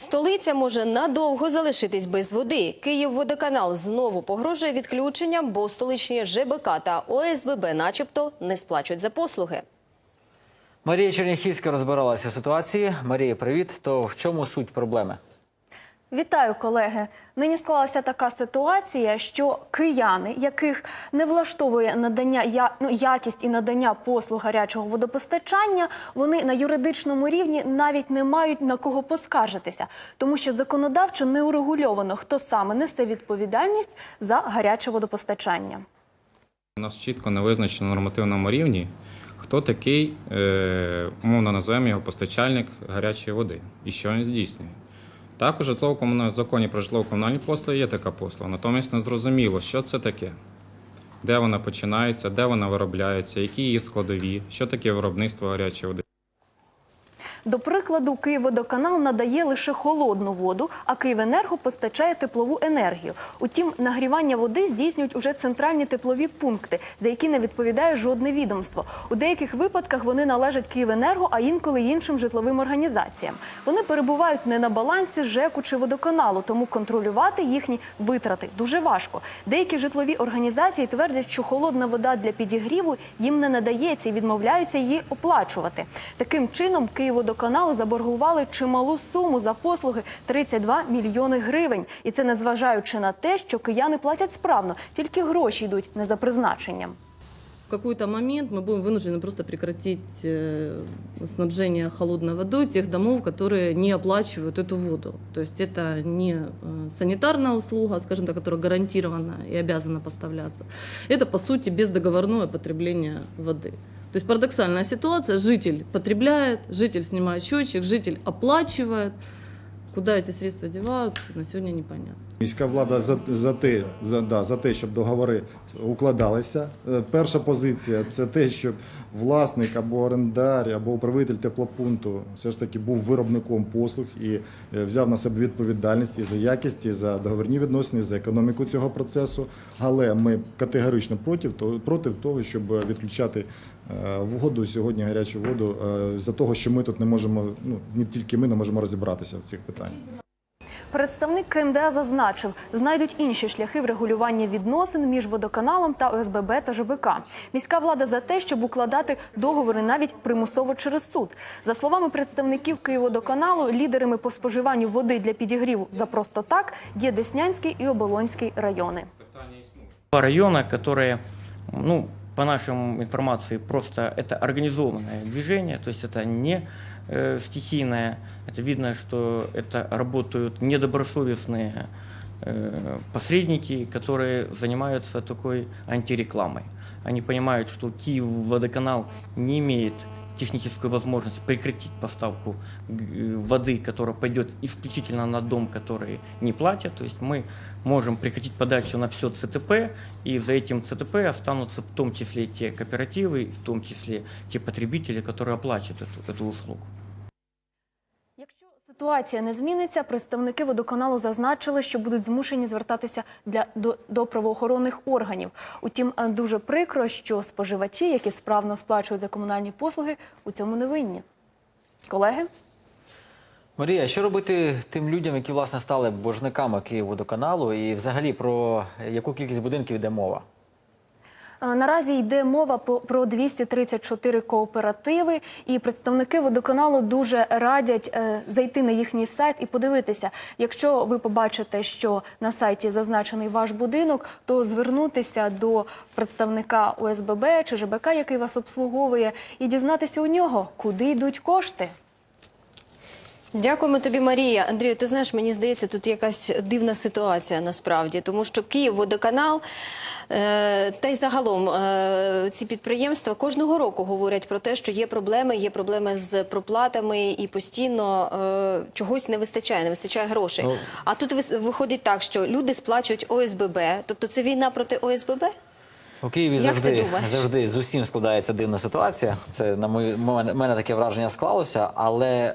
Столиця може надовго залишитись без води. Київводоканал знову погрожує відключенням, бо столичні ЖБК та ОСББ начебто не сплачують за послуги. Марія Черняхівська розбиралася в ситуації. Марія, привіт. То в чому суть проблеми? Вітаю, колеги. Нині склалася така ситуація, що кияни, яких не влаштовує надання я, ну, якість і надання послуг гарячого водопостачання, вони на юридичному рівні навіть не мають на кого поскаржитися, тому що законодавчо не урегульовано, хто саме несе відповідальність за гаряче водопостачання. У нас чітко не визначено на нормативному рівні, хто такий, е, умовно називаємо його постачальник гарячої води і що він здійснює. Так, у житлово-комунальному законі про житлово-комунальні послуги є така послуга, натомість не зрозуміло, що це таке, де вона починається, де вона виробляється, які її складові, що таке виробництво гарячої води. До прикладу, Київводоканал надає лише холодну воду, а Київенерго постачає теплову енергію. Утім, нагрівання води здійснюють уже центральні теплові пункти, за які не відповідає жодне відомство. У деяких випадках вони належать Київенерго, а інколи іншим житловим організаціям. Вони перебувають не на балансі ЖЕКу чи водоканалу, тому контролювати їхні витрати дуже важко. Деякі житлові організації твердять, що холодна вода для підігріву їм не надається і відмовляються її оплачувати. Таким чином, Київводоканалу заборгували чималу суму за послуги 32 мільйони гривень. І це незважаючи на те, що кияни платять справно, тільки гроші йдуть не за призначенням. В какой-то момент мы будем вынуждены просто прекратить э, снабжение холодной водой тех домов, которые не оплачивают эту воду. То есть это не э, санитарная услуга, скажем так, которая гарантирована и обязана поставляться. Это, по сути, бездоговорное потребление воды. То есть парадоксальная ситуация. Житель потребляет, житель снимает счетчик, житель оплачивает. Куда эти средства деваются, на сегодня непонятно. Міська влада за, за, те, за, да, за те, щоб договори укладалися. Е, Перша позиція це те, щоб власник або орендар, або управитель теплопункту все ж таки був виробником послуг і е, взяв на себе відповідальність і за якість, і за договірні відносини, і за економіку цього процесу. Але ми категорично проти, проти того, щоб відключати е, воду сьогодні гарячу воду за того, що ми тут не можемо, ну не тільки ми не можемо розібратися в цих питаннях. Представник КМДА зазначив, знайдуть інші шляхи врегулювання відносин між водоканалом та ОСББ та ЖБК. Міська влада за те, щоб укладати договори навіть примусово через суд. За словами представників Київводоканалу, лідерами по споживанню води для підігріву за просто так є Деснянський і Оболонський райони. Района, которые, ну, по нашим информации, просто это организованное движение, то есть это не э, стихийное, это видно, что это работают недобросовестные э, посредники, которые занимаются такой антирекламой. Они понимают, что Киев водоканал не имеет техническую возможность прекратить поставку э, воды, которая пойдет исключительно на дом, который не платят. То есть мы можем прекратить подачу на все ЦТП, и за этим ЦТП останутся в том числе те кооперативы, в том числе те потребители, которые оплачивают эту, эту услугу. Ситуація не зміниться, представники водоканалу зазначили, що будуть змушені звертатися для до, до правоохоронних органів. Утім, е, дуже прикро, що споживачі, які справно сплачують за комунальні послуги, у цьому не винні. Колеги. Марія, що робити тим людям, які власне стали боржниками Київводоканалу, і взагалі про яку кількість будинків йде мова? Е, Наразі йде мова про 234 кооперативи, і представники водоканалу дуже радять е, зайти на їхній сайт і подивитися. Якщо ви побачите, що на сайті зазначений ваш будинок, то звернутися до представника ОСББ чи ЖБК, який вас обслуговує, і дізнатися у нього, куди йдуть кошти. Дякуємо тобі, Марія. Андрію, ти знаєш, мені здається, тут якась дивна ситуація насправді, тому що Київводоканал е, та й загалом е, ці підприємства кожного року говорять про те, що є проблеми, є проблеми з проплатами і постійно е, чогось не вистачає, не вистачає грошей. Ну. А тут виходить так, що люди сплачують ОСББ, тобто це війна проти ОСББ? У Києві Як завжди, завжди з усім складається дивна ситуація. Це на мою мене, мене таке враження склалося, але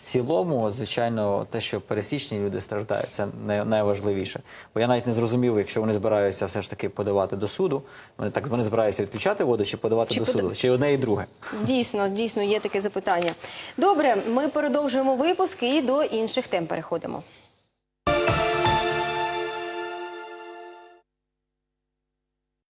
цілому, звичайно, те, що пересічні люди страждають, це найважливіше. Бо я навіть не зрозумів, якщо вони збираються все ж таки подавати до суду, вони так вони збираються відключати воду чи подавати Чи до суду, чи одне і друге. Дійсно, дійсно є таке запитання. Добре, ми продовжуємо випуск і до інших тем переходимо.